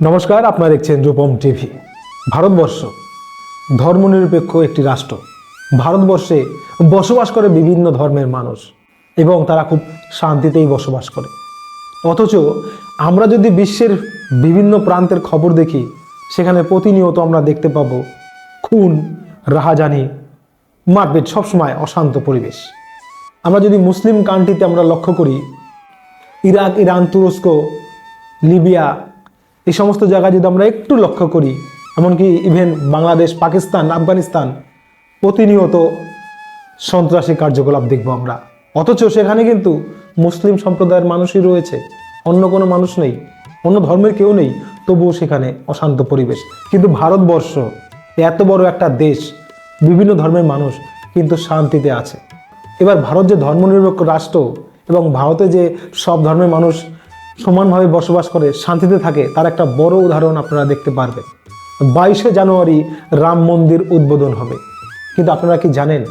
নমস্কার, আপনারা দেখছেন রূপম টিভি। ভারতবর্ষ ধর্মনিরপেক্ষ একটি রাষ্ট্র। ভারতবর্ষে বসবাস করে বিভিন্ন ধর্মের মানুষ এবং তারা খুব শান্তিতেই বসবাস করে। অথচ আমরা যদি বিশ্বের বিভিন্ন প্রান্তের খবর দেখি, সেখানে প্রতিনিয়ত আমরা দেখতে পাবো খুন, রাহাজানি, মারপিট, সবসময় অশান্ত পরিবেশ। আমরা যদি মুসলিম কান্ট্রিতে আমরা লক্ষ্য করি, ইরাক, ইরান, তুরস্ক, লিবিয়া এই সমস্ত জায়গায় যদি আমরা একটু লক্ষ্য করি, এমনকি ইভেন বাংলাদেশ, পাকিস্তান, আফগানিস্তান, প্রতিনিয়ত সন্ত্রাসী কার্যকলাপ দেখব আমরা। অথচ সেখানে কিন্তু মুসলিম সম্প্রদায়ের মানুষই রয়েছে, অন্য কোনো মানুষ নেই, অন্য ধর্মের কেউ নেই, তবুও সেখানে অশান্ত পরিবেশ। কিন্তু ভারতবর্ষ এত বড় একটা দেশ, বিভিন্ন ধর্মের মানুষ কিন্তু শান্তিতে আছে। এবার ভারত যে ধর্মনিরপেক্ষ রাষ্ট্র এবং ভারতে যে সব ধর্মের মানুষ সমানভাবে বসবাস করে, শান্তিতে থাকে, তার একটা বড় উদাহরণ আপনারা দেখতে পারবেন। বাইশে জানুয়ারি রাম মন্দির উদ্বোধন হবে। কিন্তু আপনারা কি জানেন?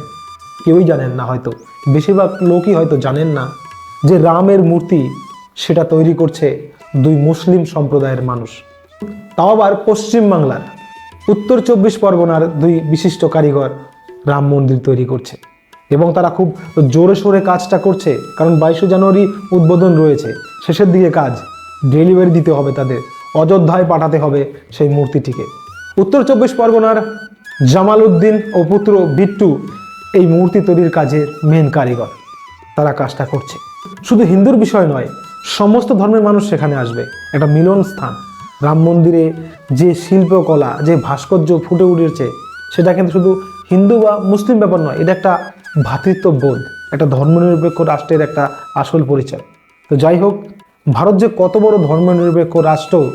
কেউই জানেন না হয়তো। বেশিরভাগ লোকই হয়তো জানেন না যে রামের মূর্তি সেটা তৈরি করছে দুই মুসলিম সম্প্রদায়ের মানুষ। তাও আবার পশ্চিম বাংলার। উত্তর চব্বিশ পরগনার দুই বিশিষ্ট কারিগর রাম মন্দির তৈরি করছে। এবং তারা খুব জোরে সোরে কাজটা করছে, কারণ বাইশে জানুয়ারি উদ্বোধন রয়েছে। শেষের দিকে কাজ ডেলিভারি দিতে হবে তাদের, অযোধ্যায় পাঠাতে হবে সেই মূর্তিটিকে। উত্তর চব্বিশ পরগনার জামাল উদ্দিন ও পুত্র বিট্টু এই মূর্তি তৈরির কাজের মেন কারিগর। তারা কাজটা করছে। শুধু হিন্দুর বিষয় নয়, সমস্ত ধর্মের মানুষ সেখানে আসবে। একটা মিলন স্থান। রাম মন্দিরে যে শিল্পকলা, যে ভাস্কর্য ফুটে উঠেছে, সেটা কিন্তু শুধু হিন্দু বা মুসলিম ব্যাপার নয়, এটা একটা ভ্রাতৃত্ববোধ একটা ধর্মনিরপেক্ষ রাষ্ট্রের একটা আসল পরিচয়। তো যাই হোক, ভারত যে কত বড় ধর্মনিরপেক্ষ রাষ্ট্র,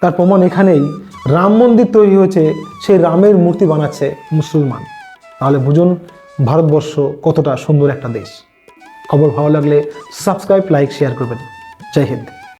তার প্রমাণ এখানেই। রাম মন্দির তৈরি হয়েছে, সেই রামের মূর্তি বানাচ্ছে মুসলমান। তাহলে বুঝুন, ভারতবর্ষ কতটা সুন্দর একটা দেশ। খবর ভালো লাগলে সাবস্ক্রাইব, লাইক, শেয়ার করবেন। জয় হিন্দ।